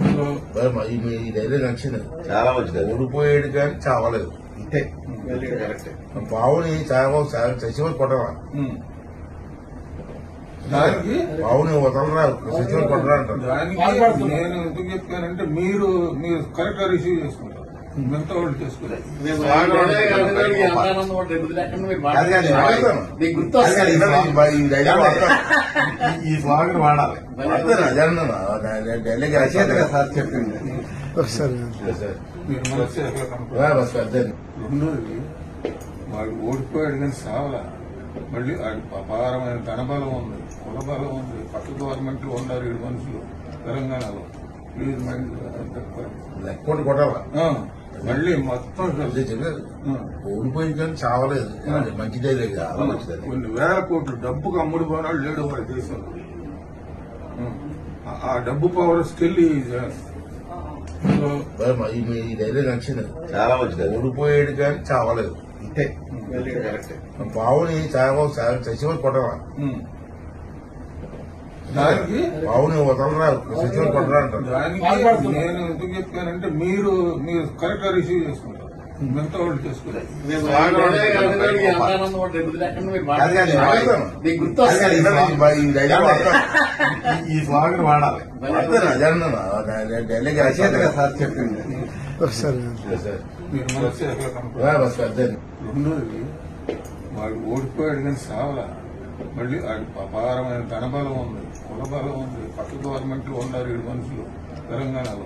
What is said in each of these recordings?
ఈ డైలాగ్ నచ్చింది చాలా మంచిది. ఓడిపోయాడు కానీ చావలేదు. ఇంతే. బావుని చావ చచ్చిపోయి కొట్టాల? ఉమ్. దానికి బావుని వదలరా చచ్చిపోయి కొట్టరా అంటారు దానికి నేను ఎందుకు చెప్పానంటే మీరు మీరు కరెక్ట్గా రిసీవ్ చేసుకుంటారు. మిగతా వాళ్ళు ఈ స్లాగన్ వాడాలి. రచయితగా సార్ చెప్పింది వాడు ఓడిపోయాడు కానీ సావలా. మళ్ళీ వాడి అపారమైన ధనబలం ఉంది. కుల బలం ఉంది. పక్క గవర్నమెంట్ ఉన్నారు ఏడు మనుషులు తెలంగాణలో. ప్లీజ్ మైండ్ లెక్కోటి కొట్టాల? మళ్ళీ మొత్తం అదే చెప్పలేదు ఆ, ఓడిపోయింది కానీ చావలేదు. మంచిదే లేదు చాలా మంచిదే కొన్ని వేల కోట్లు డబ్బుకు అమ్ముడు పోనాడు లేడు వాడి దేశంలో ఆ- డబ్బు పవర్ స్టిల్ ఈ మీ డైలాగ్ నచ్చింది. చాలా మంచిది ఓడిపోయాడు కానీ చావలేదు. ఇంతే కరెక్ట్ బావుని చావ చచ్చిపోయి కొట్టాల ఉమ్. దానికి బావుని వదలరా దానికి నేను ఎందుకు చెప్పానంటే మీరు మీరు కరెక్ట్గా రిసీవ్ చేసుకుంటారు. మిగతా వాళ్ళు చేసుకుంటారు. ఈ స్లాగన్ వాడాలి. డైలాగ్ రచయితగా సార్ చెప్పింది. మీరు మనసు వాడు ఓడిపోయాడు కానీ సావలా. మళ్ళీ అపారమైన ధనబలం ఉంది కుల బలం ఉంది పక్క గవర్నమెంట్ ఉన్నారు ఏడు మనుషులు తెలంగాణలో.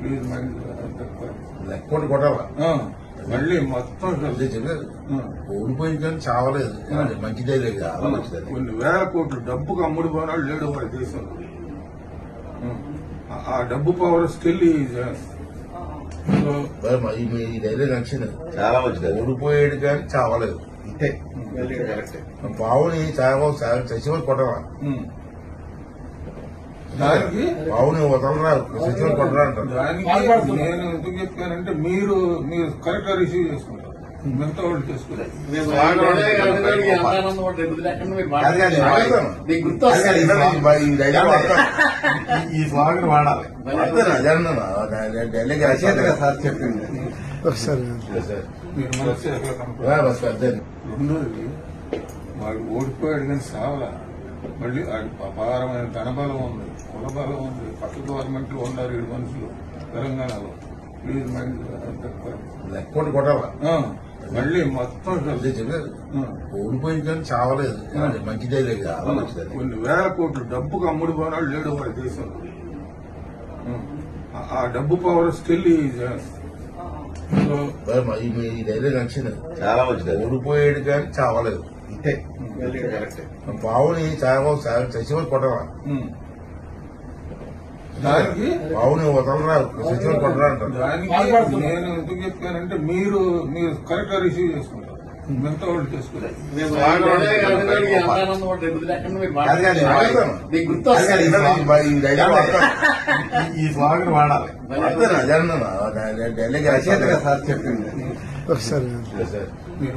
ప్లీజ్ మైండ్ లెక్కోటి కొట్టాల? ఆ, మళ్ళీ మొత్తం ఓడిపోయింది కానీ చావలేదు. మంచిదే లేదు చాలా మంచిదే కొన్ని వేల కోట్లు డబ్బుకు అమ్ముడు పోనాడు లేడు వాడి దేశంలో. ఆ- డబ్బు పవర్ స్టిల్ సో మరి మా- ఈ మీ డైలాగ్ నచ్చింది. చాలా మంచిది. ఓడిపోయాడు కానీ చావలేదు. ఇంతే. కరెక్ట్ బావుని చావ చచ్చిపోయి కొట్టాల ఉమ్. దానికి బావుని వదలరా చచ్చిపోయి కొట్టరా అంటారు దానికి నేను ఎందుకు చెప్పానంటే మీరు మీరు కరెక్ట్గా రిసీవ్ చేసుకుంటారు మిగతా వాళ్ళు బా- ఈ స్లాగన్ వాడాలి రచయితగా సార్ చెప్పింది రెండోది వాడు ఓడిపోయాడు కానీ సావలా. మళ్ళీ వాడి అపారమైన ధనబలం ఉంది. కుల బలం ఉంది. పక్క గవర్నమెంట్ ఉన్నారు ఏడు మనుషులు తెలంగాణలో. మళ్ళీ మొత్తం ఓడిపోయింది కానీ చావలేదు. మంచిదే లేదు కొన్ని వేల కోట్లు డబ్బుకు అమ్ముడు పోనాడు లేడు వాడి దేశంలో. ఆ- డబ్బు పవర్ స్టిల్ ఈ డైలాగ్ నచ్చింది. చాలా మంచిది. ఓడిపోయాడు కానీ చావలేదు. ఇంతే. బావుని చావ చచ్చిపోయి కొట్టాల ఉమ్. దానికి బావుని వదలరా? చచ్చిపోయి కొట్టరా అంటారు. దానికి నేను ఎందుకు చెప్పానంటే మీరు మీరు కరెక్ట్గా రిసీవ్ చేసుకుంటారు మిగతా వాళ్ళు చేసుకుంటారు అది కాదు, నేను